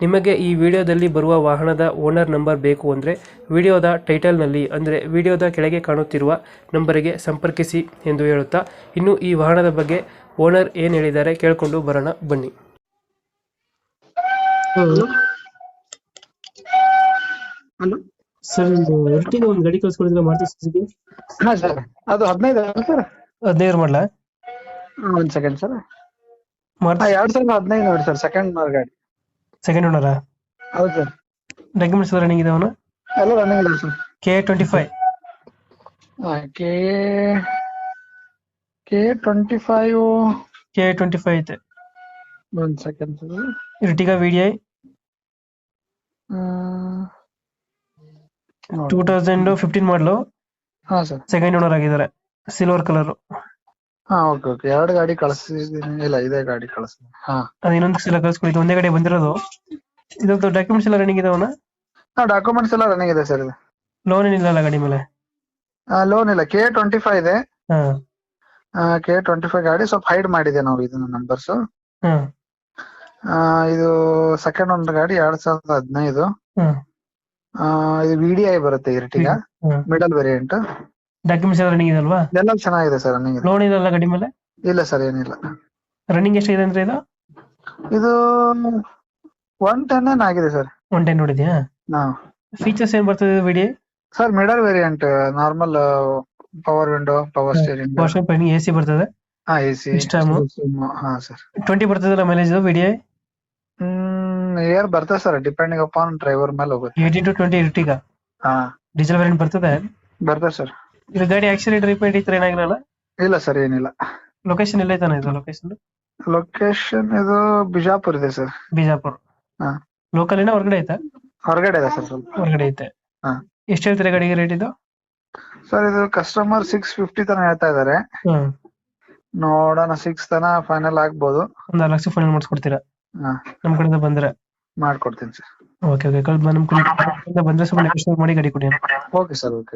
ನಿಮಗೆ ಈ ವಿಡಿಯೋದಲ್ಲಿ ಬರುವ ವಾಹನದ ಓನರ್ ನಂಬರ್ ಬೇಕು ಅಂದರೆ ವಿಡಿಯೋದ ಟೈಟಲ್ನಲ್ಲಿ ಅಂದರೆ ವಿಡಿಯೋದ ಕೆಳಗೆ ಕಾಣುತ್ತಿರುವ ನಂಬರಿಗೆ ಸಂಪರ್ಕಿಸಿ ಎಂದು ಹೇಳುತ್ತಾ ಇನ್ನು ಈ ವಾಹನದ ಬಗ್ಗೆ ಓನರ್ ಏನು ಹೇಳಿದ್ದಾರೆ ಕೇಳಿಕೊಂಡು ಬರೋಣ ಬನ್ನಿ. ಹಲೋ. ಸರ್ ಒಂದು ಒಂದು ಗಾಡಿ ಕಳ್ಸ್ಕೊಡಿದ್ರೆ ಮಾಡ್ತೀವಿ ಹಾ ಸರ್. ಅದು ಹದಿನೈದು ಸರ್? ಹದಿನೈದು ಮಾಡಲ? ಒಂದ್ ಸೆಕೆಂಡ್ ಸರ್. ಎರಡ್ ಸಾವಿರದ ಹದಿನೈದು ನೋಡಿ ಸರ್ ಸೆಕೆಂಡ್ ಗಾಡಿ ಸೆಕೆಂಡ್ ಓನರ ಹೌದು ಸರ್. ಡಾಕ್ಯುಮೆಂಟ್ಸ್ ರನ್ನಿಂಗ್ ಇದೆ ಅವನು ಎಲ್ಲ ರನ್ನಿಂಗ್ ಇದೆ sir. K twenty five K K twenty five K twenty five ಐತೆ. ಒಂದು second sir. Ertiga V D I two thousand fifteen ಮಾಡಲು ಹಾಂ ಸರ್. ಸೆಕೆಂಡ್ ಓನರ್ ಆಗಿದ್ದಾರೆ. ಸಿಲ್ವರ್ ಕಲರ್ ಹಾ ಓಕೆ ಓಕೆ ಎರಡು ಗಾಡಿ ಕಳಿಸಿದೀನಿ. ಇಲ್ಲ ಇದೇ ಗಾಡಿ ಕಳಿಸ್ತೀನಿ ಹಾ. ಅದು ಇನ್ನೊಂದು ಸಲ ಕಳ್ಸ್ಕೊಡಿ. ಒಂದೇ ಕಡೆ ಬಂದಿರೋದು. ಇದ್ರದ್ದು ಡಾಕ್ಯುಮೆಂಟ್ಸ್ ಎಲ್ಲ ರನ್ನಿಂಗ್ ಇದಾವನ ಹಾ ಡಾಕ್ಯುಮೆಂಟ್ಸ್ ಎಲ್ಲ ರನ್ನಿಂಗ್ ಇದೆ ಸರ್ ಇದು. ಲೋನ್ ಏನಿಲ್ಲ ಗಾಡಿ ಮೇಲೆ? ಲೋನ್ ಇಲ್ಲ. ಕೆ ಟ್ವೆಂಟಿ ಫೈವ್ ಇದೆ. ಹಾ. ಕೆ ಟ್ವೆಂಟಿ ಫೈವ್ ಗಾಡಿ ಸ್ವಲ್ಪ ಹೈಡ್ ಮಾಡಿದೆ ನಾವು ಇದನ್ನ ನಂಬರ್ಸ್ ಹಾ. ಇದು ಸೆಕೆಂಡ್ ಒಂದು ಗಾಡಿ ಎರಡ್ ಸಾವಿರದ ಹದಿನೈದು. ಹಾ. ಆ, ಇದು ವಿಡಿಐ ಬರುತ್ತೆ ಇರ್ಟಿಗ ಮಿಡಲ್ ವೇರಿಯಂಟ್ ಡಾಕ್ಯುಮೆಂಟ್ಸ್ ಎಲ್ಲ ರನ್ನಿಂಗ್ ಇದೆ ಅಲ್ವಾ ಎಲ್ಲ ಚೆನ್ನಾಗಿದೆ ಸರ್ ರನ್ನಿಂಗ್ ಲೋನ್ ಇದೆಲ್ಲ ಗಾಡಿ ಮೇಲೆ? ಇಲ್ಲ ಸರ್ ಏನಿಲ್ಲ. ರನ್ನಿಂಗ್ ಎಷ್ಟಿದೆ ಅಂದ್ರೆ ಇದು? ಇದು ಒನ್ ಟೆನ್ ಏನ್ ಆಗಿದೆ ಸರ್. ಒನ್ ಟೆನ್ ನೋಡಿದ್ಯಾ? ಹಾ. ಫೀಚರ್ಸ್ ಏನ್ ಬರ್ತದೆ VD sir middle variant normal power window power steering power ಪೈನಿಂಗ್ A C ಬರ್ತದೆ. ಹಾ ಎ ಸಿ System. ಹಾ ಸರ್ ಟ್ವೆಂಟಿ ಬರ್ತದಲ್ಲ ಮೈಲೇಜ್ ವಿಡಿ ಹ್ಮ್ ಏರ್ ಬರ್ತದೆ ಸರ್ ಡಿಪೆಂಡಿಂಗ್ ಅಪಾನ್ ಡ್ರೈವರ್ ಮೇಲೆ ಹೋಗುತ್ತೆ. ಏಯ್ಟೀನ್ ಟು ಟ್ವೆಂಟಿ ಇರ್ಟಿಗ ಹಾ. ಡೀಸೆಲ್ ವೇರಿಯಂಟ್ ಬರ್ತದೆ? ಬರ್ತದೆ ಸರ್ ಇದು ಗಾಡಿ ಆಕ್ಸಿಡೆಂಟ್ ರಿಪೇರ್ ಇತ್ತು ಏನಾಗಿರಲ್ಲ? ಇಲ್ಲ ಸರ್ ಏನಿಲ್ಲ. ಲೊಕೇಶನ್ ಎಲ್ಲ ಐತಾನ ಇದು ಲೊಕೇಶನ್ ಲೊಕೇಶನ್ ಇದು ಬಿಜಾಪುರ್ ಇದೆ ಸರ್. ಬಿಜಾಪುರ್. ಹಾ. ಲೋಕಲ್ ಏನ ಹೊರಗಡೆ ಐತಾ? ಹೊರಗಡೆ ಇದೆ ಸರ್ ಸ್ವಲ್ಪ. ಹೊರಗಡೆ ಐತೆ. ಹಾ. ಎಷ್ಟು ಹೇಳ್ತೀರಾ ಗಾಡಿಗೆ ರೇಟ್ ಇದು? ಸರ್ ಇದು ಕಸ್ಟಮರ್ ಸಿಕ್ಸ್ ಫಿಫ್ಟಿ ತನ ಹೇಳ್ತಾ ಇದಾರೆ. ಹ್ಮ್ ನೋಡೋಣ ಸಿಕ್ಸ್ ತನ ಫೈನಲ್ ಆಗ್ಬೋದು. ಒಂದ್ ಲಕ್ಷ ಫೈನಲ್ ಮಾಡಿಸ್ಕೊಡ್ತೀರಾ? ಹಾ. ನಮ್ ಕಡೆಯಿಂದ ಬಂದ್ರೆ? ಮಾಡ್ಕೊಡ್ತೀನಿ ಸರ್. Okay okay. ನಮ್ ಕಡೆ ಬಂದ್ರೆ ಸ್ವಲ್ಪ negotiate ಮಾಡಿ ಗಾಡಿ ಕೊಡಿ ಓಕೆ ಸರ್ ಓಕೆ.